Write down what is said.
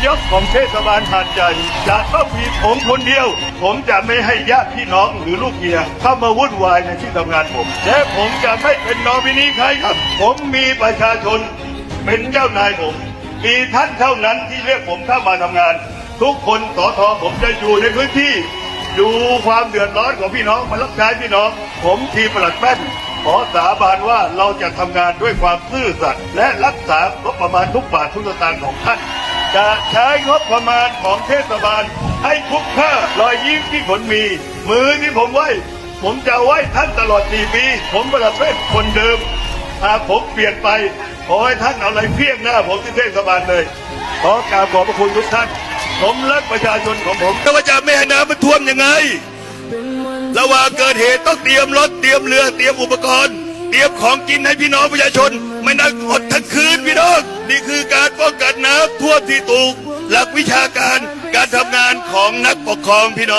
ายกของเทศบาลหาดใหญ่จะต้องมีผมคนเดียว ผมจะไม่ให้ญาติพี่น้องหรือลูกเมียเข้ามาวุ่นวายในที่ทำงานผมและผมจะไม่เป็นนอมินีใครครับ ผมมีประชาชนเป็นเจ้านายผม มีท่านเท่านั้นที่เรียกผมเข้ามาทำงาน ทุกคนสอทอผมจะอยู่ในพื้นที่ ดูความเดือดร้อนของพี่น้องมารับใช้พี่น้อง ผมทีประหลัดแป้นขอสาบานว่าเราจะทำงานด้วยความซื่อสัตย์และรักษางบประมาณทุกบาททุกสตางค์ของท่าน จะใช้งบประมาณของเทศบาล ให้คุ้มค่ารอยยิ้มที่ผมมี มือที่ผมไหว้ผมจะไหว้ท่านตลอดสี่ปี ผมประหลัดแป้นคนเดิมหากผมเปลี่ยนไป ขอให้ท่านเอาอะไรเพี้ยงหน้าผมที่เทศบาลเลย ขอกราบขอบพระคุณทุกท่าน ผมรักประชาชนของผมก็ว่าจะไม่ให้น้ำมันท่วมยังไง ระหว่างเกิดเหตุต้องเตรียมรถเตรียมเรือเตรียมอุปกรณ์ เตรียมของกินให้พี่น้องประชาชน ไม่นั่งอดทั้งคืนพี่น้องนี่คือการป้องกันน้ำท่วมที่ถูกหลักวิชาการการทำงานของนักปกครองพี่น้อง